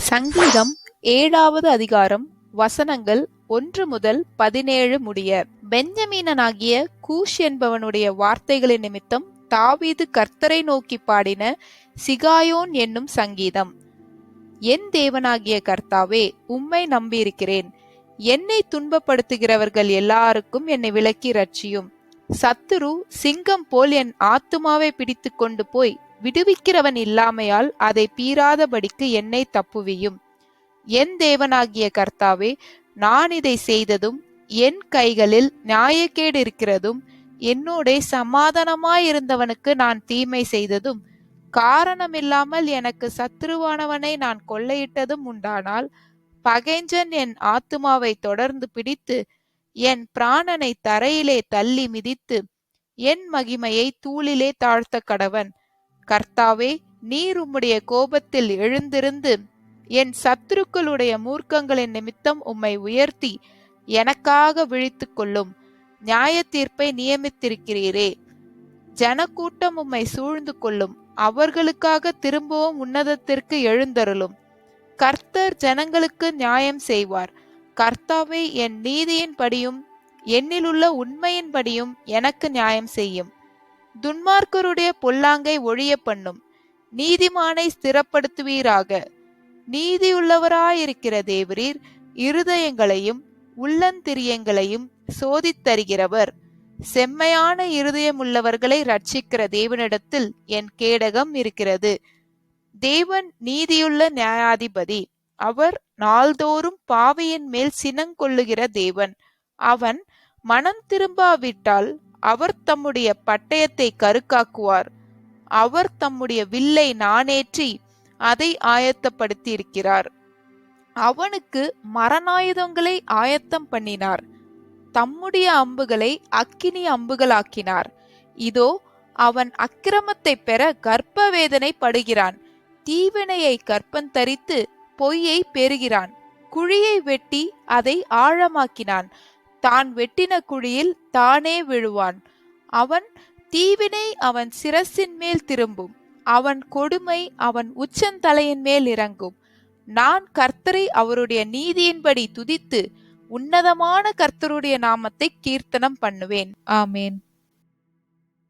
சங்கீதம் ஏழாவது அதிகாரம் வசனங்கள் ஒன்று முதல் பதினேழு முடிய. பெஞ்சமீனனாகிய கூஷ் என்பவனுடைய வார்த்தைகளின் நிமித்தம் தாவீது கர்த்தரை நோக்கி பாடின சிகாயோன் என்னும் சங்கீதம். என் தேவனாகிய கர்த்தாவே உம்மை நம்பியிருக்கிறேன். என்னை துன்பப்படுத்துகிறவர்கள் எல்லாருக்கும் என்னை விலக்கி ரட்சியும் சத்துரு சிங்கம் போல் என் ஆத்துமாவை பிடித்து கொண்டு போய் விடுவிக்கிறவன் இல்லாமையால் அதை பீறாதபடிக்கு என்னை தப்புவியும். என் தேவனாகிய கர்த்தாவே நான் இதை செய்ததும் என் கைகளில் நியாயக்கேடு இருக்கிறதும் என்னோட சமாதானமாயிருந்தவனுக்கு நான் தீமை செய்ததும் காரணமில்லாமல் எனக்கு சத்ருவானவனை நான் கொள்ளையிட்டதும் உண்டானால் பகைஞ்சன் என் ஆத்துமாவை தொடர்ந்து பிடித்து என் பிராணனை தரையிலே தள்ளி மிதித்து என் மகிமையை தூளிலே தாழ்த்த கடவன் கர்த்தாவே நீர் உம்முடைய கோபத்தில் எழுந்திருந்து என் சத்துருக்களுடைய மூர்க்கங்களின் நிமித்தம் உம்மை உயர்த்தி எனக்காக விழித்து கொள்ளும். நியாய தீர்ப்பை நியமித்திருக்கிறீரே. ஜனக்கூட்டம் உம்மை சூழ்ந்து கொள்ளும். அவர்களுக்காக திரும்பவும் உன்னதத்திற்கு எழுந்தருளும். கர்த்தர் ஜனங்களுக்கு நியாயம் செய்வார். கர்த்தாவே என் நீதியின்படியும் என்னிலுள்ள உண்மையின்படியும் எனக்கு நியாயம் செய்யும். துன்மார்க்கருடைய பொல்லாங்கை ஒழிய பண்ணும் நீதிமானை ஸ்திரப்படுத்துவீராக. நீதியுள்ளவராயிருக்கிற தேவரீர் இருதயங்களையும் உள்ளந்திரியங்களையும் சோதித்தருகிறவர் செம்மையான இருதயமுள்ளவர்களை ரட்சிக்கிற தேவனிடத்தில் என் கேடகம் இருக்கிறது. தேவன் நீதியுள்ள நியாயாதிபதி. அவர் நாள்தோறும் பாவையின் மேல் சினங்கொள்ளுகிற தேவன். அவன் மனம் திரும்பாவிட்டால் அவர் தம்முடைய பட்டயத்தை கருக்காக்குவார். அவர் தம்முடைய வில்லை நானேற்றி அதை ஆயத்தப்படுத்தி இருக்கிறார் அவனுக்கு மரணாயுதங்களை ஆயத்தம் பண்ணினார். தம்முடைய அம்புகளை அக்கினி அம்புகளாக்கினார். இதோ அவன் அக்கிரமத்தை பெற கர்ப்ப வேதனை படுகிறான் தீவினையை கற்பந்தரித்து பொய்யை பெறுகிறான். குழியை வெட்டி அதை ஆழமாக்கினான். தான் வெட்டின குழியில் தானே விழுவான். அவன் தீவினை அவன் சிரசின் மேல் திரும்பும். அவன் கொடுமை அவன் உச்சந்தலையின் மேல் இறங்கும். நான் கர்த்தரை அவருடைய நீதியின்படி துதித்து உன்னதமான கர்த்தருடைய நாமத்தை கீர்த்தனம் பண்ணுவேன். ஆமேன்.